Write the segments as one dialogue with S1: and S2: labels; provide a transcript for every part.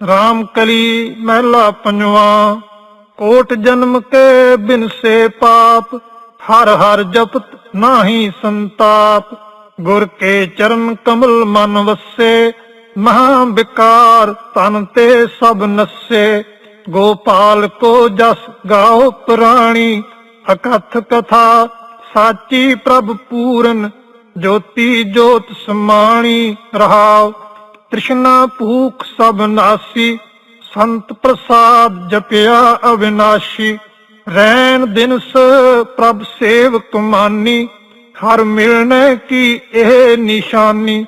S1: RAM ਕਲੀ ਮਹਿਲਾ ਪੰਜਵਾ, ਕੋਟ ਜਨਮ ਕੇ ਬਿਨ ਸੇ ਪਾਪ, ਹਰ ਹਰ ਜਪਤ ਨਾਹੀ ਸੰਤਾਪ। ਗੁਰ ਕੇ ਚਰਨ ਕਮਲ ਮਨ ਵਸੇ ਮਹਾ ਵਿਕਾਰ ਤਨ ਤੇ ਸਭ ਨਸੇ। ਗੋਪਾਲ ਕੋ ਜਸ ਗਾਓ ਪ੍ਰਾਣੀ, ਅਕਥ ਕਥਾ ਸਾਚੀ ਪ੍ਰਭ ਪੂਰਨ, ਜੋਤੀ ਜੋਤ ਸਮਾਣੀ ਰਹਾਉ ਤ੍ਰਿਸ਼ਨਾ ਭੂਖ ਸਭ ਨਾਸੀ, ਸੰਤ ਪ੍ਰਸਾਦ ਜਪਿਆ ਅਵਿਨਾਸ਼ੀ। ਰੈਣ ਦਿਨਸ ਪ੍ਰਭ ਸੇਵ ਕੁਮਾਨੀ ਹਰ ਮਿਲਣੇ ਕੀ ਇਹ ਨਿਸ਼ਾਨੀ।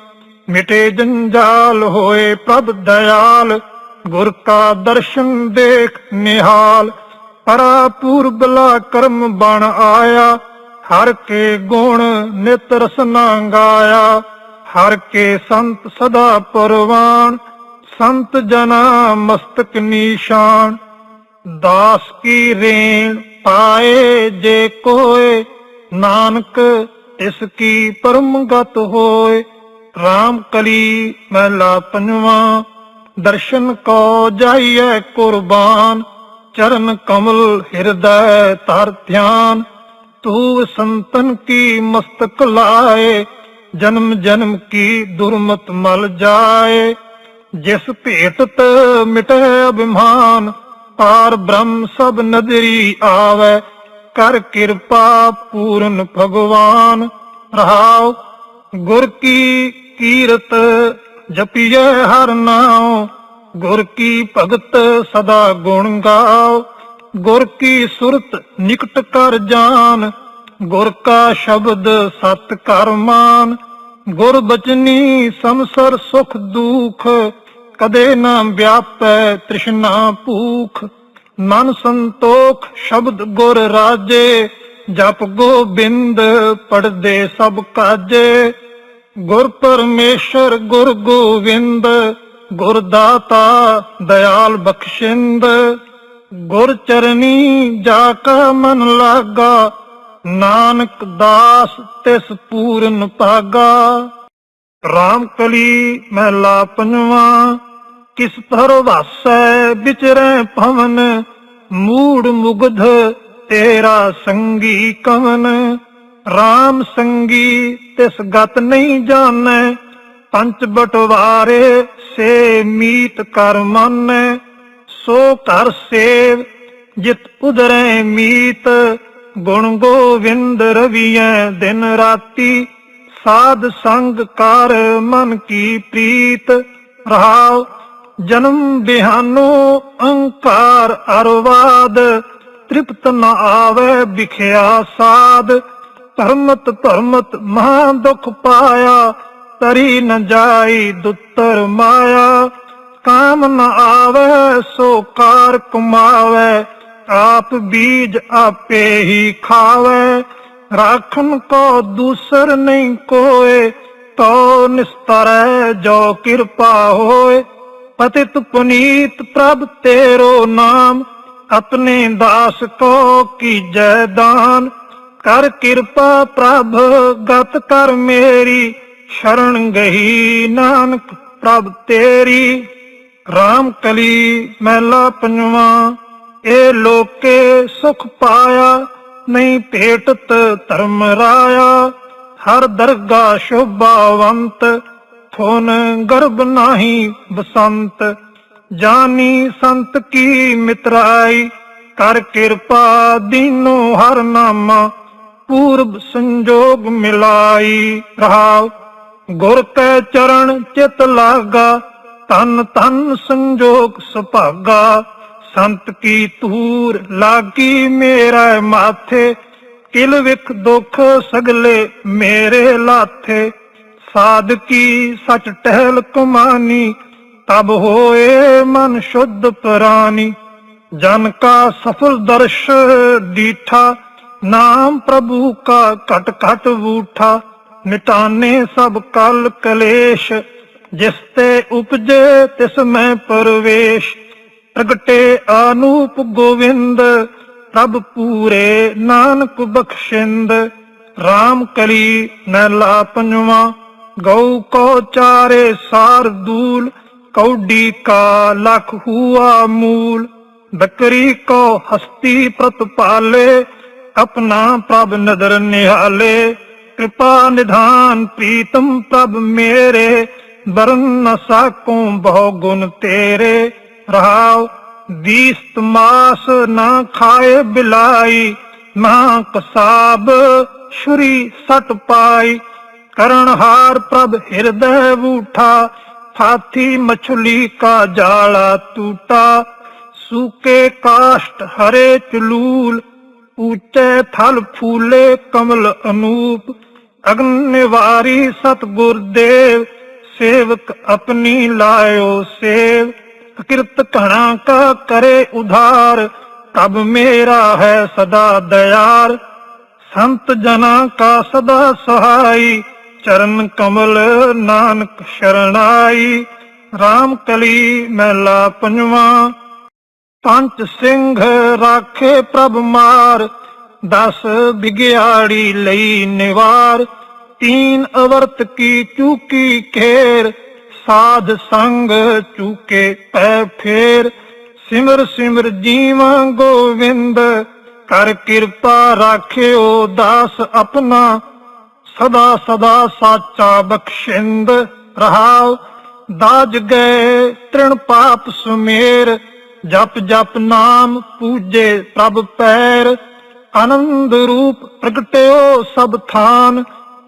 S1: ਮਿਟੇ ਜੰਜਾਲ ਹੋਏ ਪ੍ਰਭ ਦਇਆਲ, ਗੁਰ ਕਾ ਦਰਸ਼ਨ ਦੇਖ ਨਿਹਾਲ। ਪਰਾ ਪੂਰਬਲਾ ਕਰਮ ਬਣ ਆਇਆ, ਹਰ ਕੇ ਗੁਣ ਨਿਤ ਰਸਨਾ ਗਾਇਆ। ਹਰ ਕੇ ਸੰਤ ਸਦਾ ਪਰਵਾਨ, ਸੰਤ ਜਨਾ ਮਸਤਕ ਨਿਸ਼ਾਨ। ਦਾਸ ਕੀ ਰੇਣ ਪਾਏ ਜੇ ਕੋਏ, ਨਾਨਕ ਇਸ ਕੀ ਪਰਮ ਹੋਏ। RAM ਕਲੀ ਮਹਿਲਾ ਪੰਜਵਾ, ਦਰਸ਼ਨ ਕੋ ਜਾਈਐ ਕੁਰਬਾਨ। ਚਰਨ ਕਮਲ ਹਿਰਦੈ ਧਰ ਧਿਆਨ, ਤੂੰ ਸੰਤਨ ਕੀ ਮਸਤਕ ਲਾਏ। ਜਨਮ ਜਨਮ ਕੀ ਦੁਰਮਤ ਮਲ ਜਾਏ, ਜਿਸ ਭੇਟਤ ਮਿਟੇ ਅਭਿਮਾਨ, ਪਾਰ ਬ੍ਰਹਮ ਸਭ ਨਦਰੀ ਆਵੇ, ਕਰ ਕਿਰਪਾ ਪੂਰਨ ਭਗਵਾਨ। ਰਹਾਉ, ਗੁਰ ਕੀ ਕੀਰਤ ਜਪੀਏ ਹਰ ਨਾਮ ਗੁਰ ਕੀ ਭਗਤ ਸਦਾ ਗੁਣ ਗਾਓ ਗੁਰ ਕੀ ਸੁਰਤ ਨਿਕਟ ਕਰ ਜਾਨ। ਗੁਰ ਕਾ ਸ਼ਬਦ ਸਤ ਕਰ ਮਾਨ, ਗੁਰ ਬਚਨੀ ਸੰਸਰ ਸੁਖ ਦੁਖ, ਕਦੇ ਨਾ ਵਿਆਪੈ ਤ੍ਰਿਸ਼ਨਾ ਭੂਖ। ਮਨ ਸੰਤੋਖ ਸ਼ਬਦ ਗੁਰ ਰਾਜੇ, ਜਪ ਗੋਬਿੰਦ ਪੜਦੇ ਸਭ ਕਾਜੇ। ਗੁਰ ਪਰਮੇਸ਼ਰ ਗੁਰ ਗੋਵਿੰਦ, ਗੁਰ ਦਾਤਾ ਦਇਆਲ ਬਖਸ਼ਿੰਦ। ਗੁਰ ਚਰਨੀ ਜਾ ਕਾ ਮਨ ਲਾਗਾ ਨਾਨਕ ਦਾਸ ਤਿਸ ਪੂਰਨ ਭਾਗਾ। RAM ਕਲੀ ਮਹਿਲਾ ਪੰਜਵਾ, ਕਿਸ ਪਰ ਵਾਸੈ ਵਿਚਰੈ ਭਵਨ, ਮੂੜ ਮੁਗਧ ਤੇਰਾ ਸੰਗੀ ਕਵਨ। RAM ਸੰਗੀ ਤਿਸ ਗਤ ਨਹੀਂ ਜਾਣੈ, ਪੰਚ ਬਟਵਾਰੇ ਸੇ ਮੀਤ ਕਰ ਮੰਨੈ। ਸੋ ਕਰ ਸੇਵ ਜਿਤ ਉਦਰੈ ਮੀਤ ਗੁਣ ਗੋਵਿੰਦ ਰਵੀਐ ਦਿਨ ਰਾਤੀ, ਸਾਧ ਸੰਗ ਕਰ ਮਨ ਕੀ ਪ੍ਰੀਤ, ਰਹਾਉ ਜਨਮ ਬਿਹਾਨੋ ਅਹੰਕਾਰ ਅਰਵਾਦ, ਤ੍ਰਿਪਤ ਨ ਆਵੇ ਵਿਖਿਆ ਸਾਧ, ਧਰਮਤ ਧਰਮਤ ਮਹਾ ਦੁਖ ਪਾਇਆ, ਤਰੀ ਨ ਜਾਈ ਦੁੱਤਰ ਮਾਇਆ, ਕਾਮ ਨ ਆਵੇ ਸੋ ਕਾਰ ਕਮਾਵੇ ਆਪ ਬੀਜ ਆਪੇ ਹੀ ਖਾਵੇ ਰਾਖਨ ਕੋ ਦੂਸਰ ਨਹੀਂ ਕੋਏ, ਤੋ ਨਿਸਤਰੈ ਜੋ ਕਿਰਪਾ ਹੋਏ। ਪਤਿਤ ਪੁਨੀਤ ਪ੍ਰਭ ਤੇਰੋ ਨਾਮ ਆਪਣੇ ਦਾਸ ਕੋ ਕੀਜੈ ਦਾਨ। ਕਰ ਕਿਰਪਾ ਪ੍ਰਭ, ਗਤ ਕਰ ਮੇਰੀ, ਸ਼ਰਨ ਗਈ ਨਾਨਕ ਪ੍ਰਭ ਤੇਰੀ। RAM ਕਲੀ ਮਹਿਲਾ ਪੰਜਵਾ ਇਹ ਲੋਕੇ ਸੁਖ ਪਾਇਆ, ਨਹੀਂ ਭੇਟਤ ਧਰਮ ਰਾਇਆ। ਹਰ ਦਰਗਾ ਸ਼ੋਭਾਵੰਤ, ਥੋਨ ਗਰਭ ਨਾਹੀ ਬਸੰਤ। ਜਾਨੀ ਸੰਤ ਕੀ ਮਿਤਰਾਈ, ਕਰ ਕਿਰਪਾ ਦੀਨੋ ਹਰ ਨਾਮਾ। ਪੂਰਬ ਸੰਜੋਗ ਮਿਲਾਈ ਰਹਾਉ। ਗੁਰ ਕੈ ਚਰਨ ਚਿਤ ਲਾਗਾ ਤਨ ਤਨ ਸੰਜੋਗ ਸੁਭਾਗਾ। ਸੰਤ ਕੀ ਤੂਰ ਲਾਗੀ ਮੇਰਾ ਮਾਥੇ, ਕਿਲ ਵਿਖ ਦੁਖ ਸਗਲੇ ਮੇਰੇ ਲਾਥੇ। ਸਾਧ ਕੀ ਸਚ ਟਹਿਲ ਕੁਮਾਨੀ, ਤਬ ਹੋਏ ਮਨ ਸ਼ੁੱਧ ਪ੍ਰਾਨੀ। ਜਨ ਕਾ ਸਫਲ ਦਰਸ਼ ਦੀਠਾ, ਨਾਮ ਪ੍ਰਭੂ ਕਾ ਘਟ ਘਟ ਬੂਠਾ ਮਿਟਾਨੇ ਸਭ ਕਲ ਕਲੇਸ਼, ਜਿਸ ਤੇ ਉਪਜੇ ਤਿਸ ਮੈਂ ਪਰਵੇਸ਼। ਪ੍ਰਗਟੇ ਆਨੂਪ ਗੋਵਿੰਦ, ਪ੍ਰਭ ਪੂਰੇ ਨਾਨਕ ਬਖਸ਼ਿੰਦ। RAM ਕਲੀ ਨਲਾ ਪੰਜਵਾ ਗਉ ਕੋ ਚਾਰੇ ਸਾਰ ਦੂਲ, ਕੌਡੀ ਕਾ ਲਖ ਹੁਆ ਮੂਲ। ਬਕਰੀ ਕੋ ਹਸਤੀ ਪ੍ਰਤਪਾਲੇ ਆਪਣਾ ਪ੍ਰਭ ਨਦਰ ਨਿਹਾਲੇ। ਕਿਰਪਾ ਨਿਧਾਨ ਪ੍ਰੀਤਮ ਪ੍ਰਭ ਮੇਰੇ ਬਰਨ ਨਾ ਸਾਕੂ ਬਹੁ ਗੁਣ ਤੇਰੇ। ਰਹਾਉ, ਦੀਸਤ ਮਾਸ ਨਾ ਖਾਏ ਬਿਲਾਈ ਮਹਾ ਕਸਾਬ ਸ਼ੁਰੀ ਸਟ ਪਾਈ। ਕਰਨ ਹਾਰ ਪ੍ਰਭ ਹਿਰਦੈ ਬੂਠਾ ਫਾਤੀ ਮਛਲੀ ਕਾ ਜਾਲਾ ਟੂਟਾ ਸੂਕੇ ਕਾਸ਼ਟ ਹਰੇ ਚਲੂਲ ਉੱਚੇ ਥਲ ਫੂਲੇ ਕਮਲ ਅਨੂਪ। ਅਗਨਿਵਾਰੀ ਸਤਗੁਰ ਦੇਵ, ਸੇਵਕ ਆਪਣੀ ਲਾਇਓ ਸੇਵ। ਕਿਰਤ ਘਣਾ ਕਾ ਕਰੇ ਉਧਾਰ, ਤਬ ਮੇਰਾ ਹੈ ਸਦਾ ਦਿਆਰ ਸੰਤ ਜਨਾ ਕਾ ਸਦਾ ਸਹਾਈ, ਚਰਨ ਕਮਲ ਨਾਨਕ ਸ਼ਰਣਾਈ RAM ਕਲੀ ਮਹਿਲਾ ਪੰਜਵਾ ਪੰਜ ਸਿੰਘ ਰਾਖੇ ਪ੍ਰਭ ਮਾਰ। ਦਸ ਬਿਗਿਆੜੀ ਲਈ ਨਿਵਾਰ, ਤੀਨ ਅਵਰਤ ਕੀ ਚੂਕੀ ਖੇਰ ਸਾਧ ਸੰਗ ਚੁਕੇ ਪੈ ਫੇਰ, ਸਿਮਰ ਸਿਮਰ ਜੀਵਾਂ ਗੋਵਿੰਦ, ਕਰ ਕਿਰਪਾ ਰਾਖਿਓ ਦਾਸ ਆਪਣਾ, ਸਦਾ ਸਦਾ ਸਾਚਾ ਬਖਸ਼ਿੰਦ ਰਹਾਉ, ਦਾਜ ਗਏ ਤ੍ਰਿਣ ਪਾਪ ਸੁਮੇਰ, ਜਪ ਜਪ ਨਾਮ ਪੂਜੇ ਪ੍ਰਭ ਪੈਰ, ਆਨੰਦ ਰੂਪ ਪ੍ਰਗਟਿਓ ਸਭ ਥਾਨ,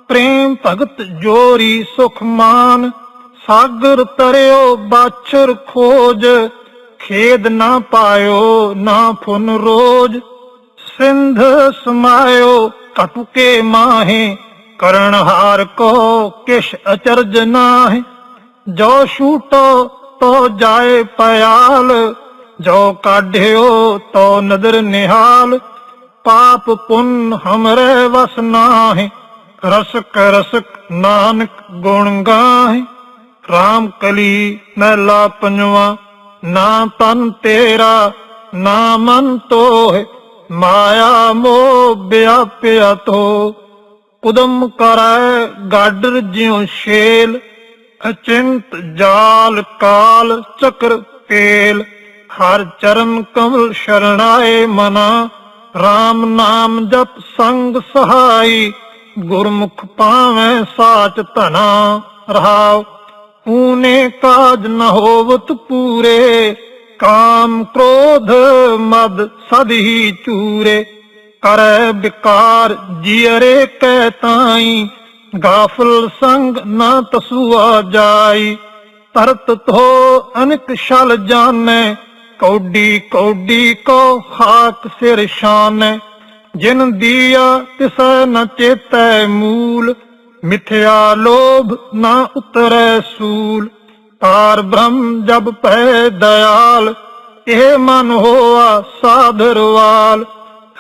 S1: ਪ੍ਰੇਮ ਭਗਤ ਜੋਰੀ ਸੁਖ ਮਾਨ। ਸਾਗਰ ਤਰਿਓ ਬਾਛਰ ਖੋਜ, ਖੇਦ ਨਾ ਪਾਇਓ, ਨਾ ਫੁਨ ਰੋਜ। ਸਿੰਧ ਸਮਾਇਓ ਕਟੁਕੇ ਮਾਹੇ ਕਰਨ ਹਾਰ ਕੋ ਕਿਛ ਅਚਰਜ ਨਾਹਿ। ਜੋ ਛੂਟੋ, ਤੋ ਜਾਏ ਪਿਆਲ ਜੋ ਕਾਢਿਓ, ਤੋ ਨਦਰ ਨਿਹਾਲ। ਪਾਪ ਪੁੰਨ ਹਮਰੇ ਵਸ ਨਾਹਿ, ਰਸਕ ਰਸਕ ਨਾਨਕ ਗੁਣ ਗਾਹਿ। ਰਾਮ ਕਲੀ ਮਹਿਲਾ ਪੰਜਵਾ, ਨਾ ਤਨ ਤੇਰਾ, ਨਾ ਮਨ ਤੋਹਿ, ਮਾਇਆ ਮੋਹ ਵਿਆਪਿਆ ਤੋ ਉਦਮ ਕਰੈ ਗਾਡਰ ਜਿਉ ਸ਼ੇਲ ਅਚਿੰਤ ਜਾਲ ਕਾਲ ਚਕਰ ਪੇਲ। ਹਰ ਚਰਨ ਕਮਲ ਸ਼ਰਣਾਏ ਮਨਾ RAM ਨਾਮ ਜਪ ਸੰਗ ਸਹਾਈ। ਗੁਰਮੁਖ ਪਾਵੈ ਸਾਚ ਧਨਾ, ਰਹਾਉ ਊਨੇ ਕਾਜ ਨ ਹੋਵਤ ਪੂਰੇ, ਕਾਮ ਕ੍ਰੋਧ ਮਦ ਸਦ ਹੀ ਚੂਰੇ। ਕਰੈ ਵਿਕਾਰ ਜਿਅਰੇ ਕਹਿ ਤਾਈ, ਗਾਫਲ ਸੰਗ ਨਾ ਤਸੂਆ ਜਾਈ। ਤਰਤ ਤੋ ਅਨਕ ਛਲ ਜਾਣੈ, ਕੌਡੀ ਕੌਡੀ ਕੋ ਹਾਕ ਸਿਰ ਸ਼ਾਨੈ ਜਿਨ ਦੀਆ ਤਿਸੈ ਨ ਚੇਤੈ ਮੂਲ ਮਿਥਿਆ ਲੋਭ ਨਾ ਉਤਰੈ ਸੂਲ ਪਾਰ ਬ੍ਰਹਮ ਜਬ ਪੈ ਦਇਆਲ, ਇਹ ਮਨ ਹੋਆ ਸਾਧਰਵਾਲ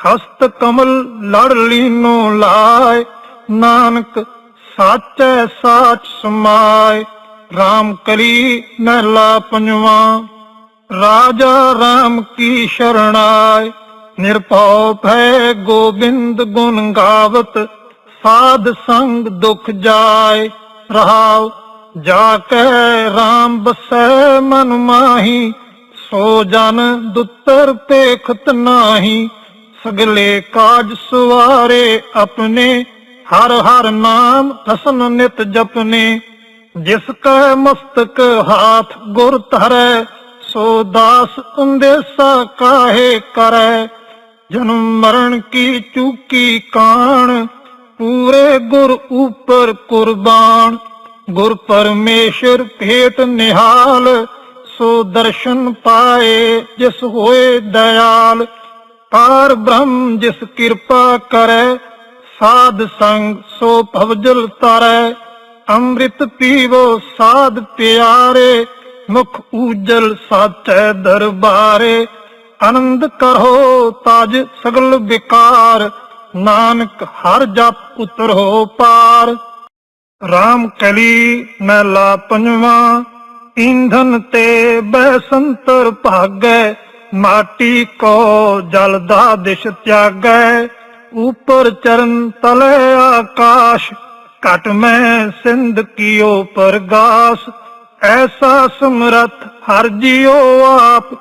S1: ਹਸਤ ਕਮਲ ਲੜ ਲੀਨੋ ਲਾਇ, ਨਾਨਕ ਸਾਚੈ ਸਾਚ ਸਮਾਇ। RAM ਕਲੀ ਮਹਿਲਾ ਪੰਜਵਾ, ਰਾਜਾ RAM ਕੀ ਸ਼ਰਣਾਇ। ਨਿਰਭਉ ਭੈ ਗੋਬਿੰਦ ਗੁਣ ਗਾਵਤ ਸਾਧ ਸੰਗ ਦੁਖ ਜਾਏ, ਰਹਾਉ ਜਾ ਕੈ RAM ਬਸੈ ਮਨ ਮਾਹੀ, ਸੋ ਜਨ ਦੁੱਤਰ ਪੇਖਤ ਨਾਹੀ, ਸਗਲੇ ਕਾਜ ਸੁਵਾਰੇ ਆਪਣੇ, ਹਰ ਹਰ ਨਾਮ ਰਸਨ ਨਿਤ ਜਪਨੇ, ਜਿਸ ਕੈ ਮਸਤਕ ਹਾਥ ਗੁਰ ਧਰੈ, ਸੋ ਦਾਸ ਅੰਦੇਸਾ ਕਾਹੇ ਕਰੈ, ਜਨਮ ਮਰਨ ਕੀ ਚੂਕੀ ਕਾਣ ਪੂਰੇ ਗੁਰ ਉਪਰ ਕੁਰਬਾਨ। ਗੁਰ ਪਰਮੇਸ਼ਰ ਭੇਟ ਨਿਹਾਲ, ਸੋ ਦਰਸ਼ਨ ਪਾਏ ਜਿਸ ਹੋਏ ਦਇਆਲ। ਪਾਰ ਬ੍ਰਹਮ ਜਿਸ ਕਿਰਪਾ ਕਰੈ, ਸਾਧ ਸੰਗ ਸੋ ਭਵਜਲ ਤਰੈ। ਅੰਮ੍ਰਿਤ ਪੀਵੋ ਸਾਧ ਪਿਆਰੇ, ਮੁਖ ਉਜਲ ਸਾਚੈ ਦਰਬਾਰੇ। ਆਨੰਦ ਕਰੋ ਤਾਜ ਸਗਲ ਵਿਕਾਰ ਨਾਨਕ ਹਰ ਜਪ ਉਤਰ ਹੋ ਪਾਰ। RAM ਕਲੀ ਮਹਿਲਾ ਪੰਜਵਾ ਈਂਧਨ ਤੇ ਬੈਸੰਤਰ ਭਾਗੈ, ਮਾਟੀ ਕੋ ਜਲ ਦਾ ਦਿਸ਼ ਤਿਆਗੈ। ਉਪਰ ਚਰਨ ਤਲੇ ਆਕਾਸ਼, ਘਟ ਮੈਂ ਸਿੰਧ ਕੀਓ ਪਰਗਾਸ। ਐਸਾ ਸਮਰਥ ਹਰ ਜੀਉ ਆਪ,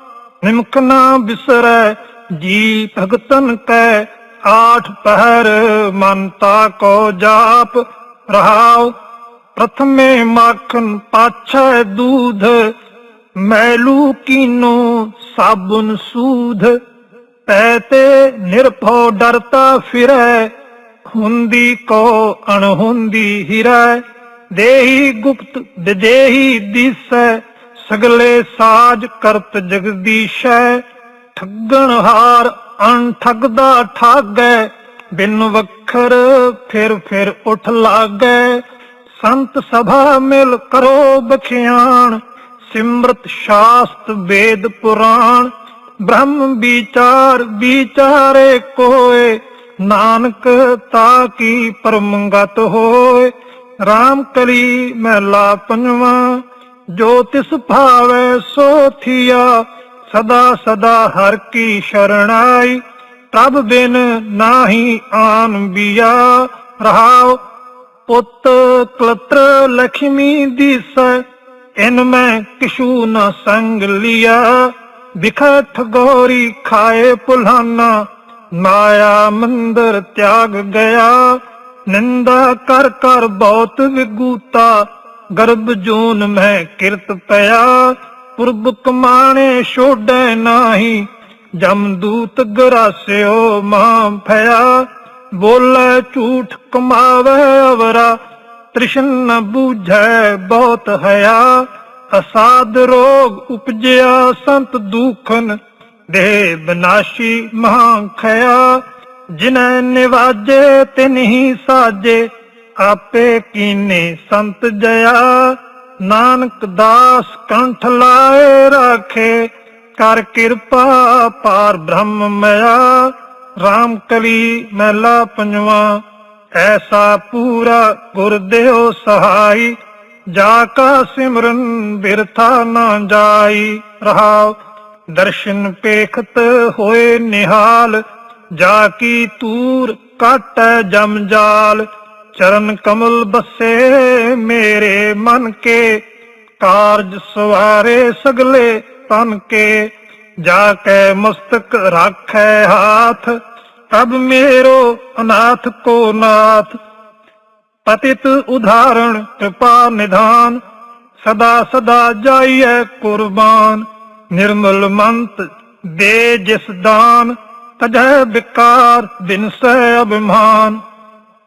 S1: ਨਿਮਕ ਨਾ ਬਿਸਰੈ, ਜੀ ਭਗਤਨ ਕੈ ਆਠ ਪਹਿਰ ਮਨਤਾ ਕੋ ਜਾਪ ਰਹਾਉ, ਪ੍ਰਥਮੇ ਮਾਖਨ ਪਾਛੈ ਦੂਧ, ਮੈਲੂ ਕੀਨੋ ਸਾਬੁਨ ਸੂਧ। ਪੈ ਨਿਰਭਉ ਡਰਤਾ ਫਿਰੈ, ਹੁੰਦੀ ਕੋ ਅਣਹੁੰਦੀ ਹਿਰੈ। ਦੇਹੀ ਗੁਪਤ ਵਿਦੇਹੀ ਦਿਸੈ, ਸਗਲੇ ਸਾਜ ਕਰਤ ਜਗਦੀਸ਼ੈ ਠੱਗਣ ਹਾਰ ਅਣ ਠੱਗਦਾ ਠਾਗੈ, ਬਿਨ ਵਖਰ ਫਿਰ ਫਿਰ ਉਠ ਲਾਗੈ। ਸੰਤ ਸਭਾ ਮਿਲ ਕਰੋ ਬਖਿਆਣ, ਸਿਮਰਤ ਸ਼ਾਸਤ ਵੇਦ ਪੁਰਾਣ। ਬ੍ਰਹਮ ਵਿਚਾਰ ਵਿਚਾਰੇ ਕੋਏ, ਨਾਨਕ ਤਾ ਕੀ ਪਰਮੰਗਤ ਹੋਏ। RAM ਕਲੀ ਮਹਿਲਾ ਪੰਜਵਾਂ, ਜੋ ਤਿਸ ਭਾਵੈ ਸੋ ਥੀਆ ਸਦਾ ਸਦਾ ਹਰ ਕੀ ਸ਼ਰਣਾਈ, ਪ੍ਰਭ ਬਿਨ ਨਾਹੀ ਆਨ ਬਿਆ। ਰਹਾਉ ਪੁੱਤ ਕਲਤਰ ਲక్ష్ਮੀ ਦਿਸੈ, ਇਨ ਮੈਂ ਕਿਛੂ ਨ ਸੰਗ ਲਿਆ। ਵਿਖਟ ਗੋਰੀ ਖਾਏ ਪੁਲਾਨਾ, ਮਾਇਆ ਮੰਦਰ ਤਿਆਗ ਗਿਆ। ਨਿੰਦਾ ਕਰ ਕਰ ਬਹੁਤ ਵਿਗੂਤਾ, ਗਰਭ ਜੂਨ ਮੈਂ ਕਿਰਤ ਪਿਆ। ਪੁਰਬ ਕਮਾਣੇ ਛੋੜੈ ਨਾਹੀ ਜਮਦੂਤ ਗਰਾਸਿਓ ਮਾਂ ਭਇਆ। ਬੋਲੇ ਝੂਠ ਕਮਾਵੇ ਅਵਰਾ, ਤ੍ਰਿਸ਼ਨ ਨ ਬੂਝੈ ਬਹੁਤ ਹਯਾ ਅਸਾਦ ਰੋਗ ਉਪਜਿਆ ਸੰਤ ਦੁਖਨ ਦੇ ਬਨਾਸ਼ੀ ਮਹਾ ਖਿਆ ਜਿਨੈ ਨਿਵਾਜੇ ਤਿਨਹੀ ਸਾਜੇ, ਆਪੇ ਕੀਨੇ ਸੰਤ ਜਇਆ। ਨਾਨਕ ਦਾਸ ਕੰਠ ਲਾਏ ਰਾਖੇ, ਕਰ ਕਿਰਪਾ ਪਾਰ ਬ੍ਰਹਮ ਮਇਆ RAM ਕਲੀ ਮਹਿਲਾ ਪੰਜਵਾ, ਐਸਾ ਪੂਰਾ ਗੁਰ ਦੇਉ ਸਹਾਈ, ਜਾ ਕਾ ਸਿਮਰਨ ਬਿਰਥਾ ਨਾ ਜਾਈ, ਰਹਾਉ ਦਰਸ਼ਨ ਪੇਖਤ ਹੋਏ ਨਿਹਾਲ, ਜਾ ਕੀ ਤੂਰ ਕਾਟੈ ਜਮ ਜਾਲ ਚਰਨ ਕਮਲ ਬਸੇ ਮੇਰੇ ਮਨ ਕੇ, ਕਾਰਜ ਸਵਾਰੇ ਸਗਲੇ ਤਨ ਕੇ। ਜਾ ਕੇ ਮਸਤਕ ਰਾਖੈ ਹਾਥ, ਤਬ ਮੇਰੋ ਅਨਾਥ ਕੋ ਨਾਥ। ਪਤਿਤ ਉਦਾਹਰਣ ਕਿਰਪਾ ਨਿਧਾਨ, ਸਦਾ ਸਦਾ ਜਾਈਐ ਕੁਰਬਾਨ। ਨਿਰਮਲ ਮੰਤ ਦੇ ਜਿਸ ਦਾਨ ਤਜੈ ਵਿਕਾਰ ਬਿਨਸੈ ਅਭਿਮਾਨ।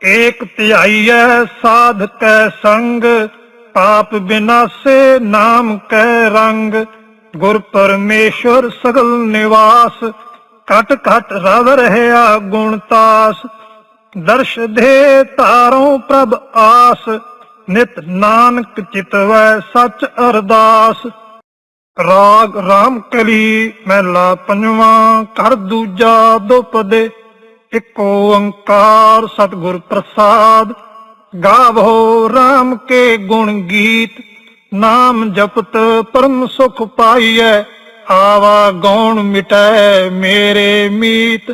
S1: ਏਕ ਧਿਆਈਐ ਸਾਧ ਕੈ ਸੰਗ, ਪਾਪ ਬਿਨਾਸੇ ਨਾਮ ਕੈ ਰੰਗ। ਗੁਰ ਪਰਮੇਸ਼ਰ ਸਗਲ ਨਿਵਾਸ, ਘਟ ਘਟ ਰਵ ਰਹਿਆ ਗੁਣ ਤਾਸ। ਦਰਸ਼ ਦੇ ਤਾਰੋਂ ਪ੍ਰਭ ਆਸ, ਨਿਤ ਨਾਨਕ ਚਿਤਵੈ ਸਚ ਅਰਦਾਸ। ਰਾਗ ਰਾਮ ਕਲੀ, ਮਹਿਲਾ ਪੰਜਵਾਂ ਕਰ ਦੂਜਾ ਦੁਪਦੇ। ਇੱਕ ਓੰਕਾਰ ਸਤਿਗੁਰ ਪ੍ਰਸਾਦ, ਗਾਵੋ ਰਾਮ ਕੇ ਗੁਣ ਗੀਤ, ਨਾਮ ਜਪਤ ਪਰਮ ਸੁਖ ਪਾਈਐ, ਆਵਾ ਗੌਣ ਮਿਟੈ ਮੇਰੇ ਮੀਤ,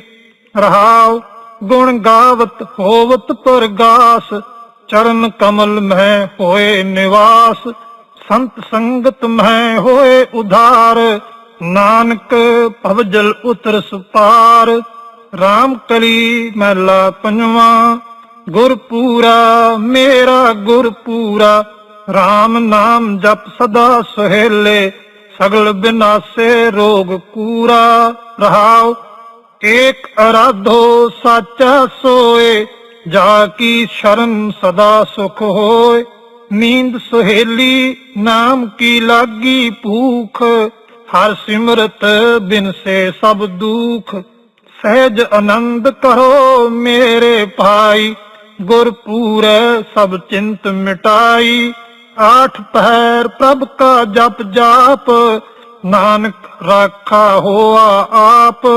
S1: ਰਹਾਉ ਗੁਣ ਗਾਵਤ ਹੋਵਤ ਪਰਗਾਸ, ਚਰਨ ਕਮਲ ਮਹਿ ਹੋਏ ਨਿਵਾਸ, ਸੰਤ ਸੰਗਤ ਮਹਿ ਹੋਏ ਉਧਾਰ, ਨਾਨਕ ਭਵਜਲ ਉਤਰ ਸੁਪਾਰ RAM ਕਲੀ ਮਹਿਲਾ ਪੰਜਵਾਂ, ਗੁਰਪੂਰਾ, ਮੇਰਾ ਗੁਰਪੂਰਾ RAM ਨਾਮ ਜਪ ਸਦਾ ਸੁਹੇਲੇ, ਸਗਲ ਬਿਨਾਸੇ ਰੋਗ ਕੂਰਾ ਰਹਾਉ, ਏਕ ਅਰਾਧੋ ਸਾਚਾ ਸੋਏ, ਜਾ ਕੀ ਸ਼ਰਨ ਸਦਾ ਸੁਖ ਹੋਏ, ਨੀਂਦ ਸੁਹੇਲੀ ਨਾਮ ਕੀ ਲਾਗੀ ਭੂਖ, ਹਰ ਸਿਮਰਤ ਬਿਨ ਸੇ ਸਭ ਦੁਖ। ਸਹਿਜ ਆਨੰਦ ਕਰੋ ਮੇਰੇ ਭਾਈ ਗੁਰ ਪੂਰੈ ਸਭ ਚਿੰਤ ਮਿਟਾਈ। ਆਠ ਪਹਿਰ ਪ੍ਰਭ ਕਾ ਜਪ ਜਾਪ, ਨਾਨਕ ਰਾਖਾ ਹੋਆ ਆਪ।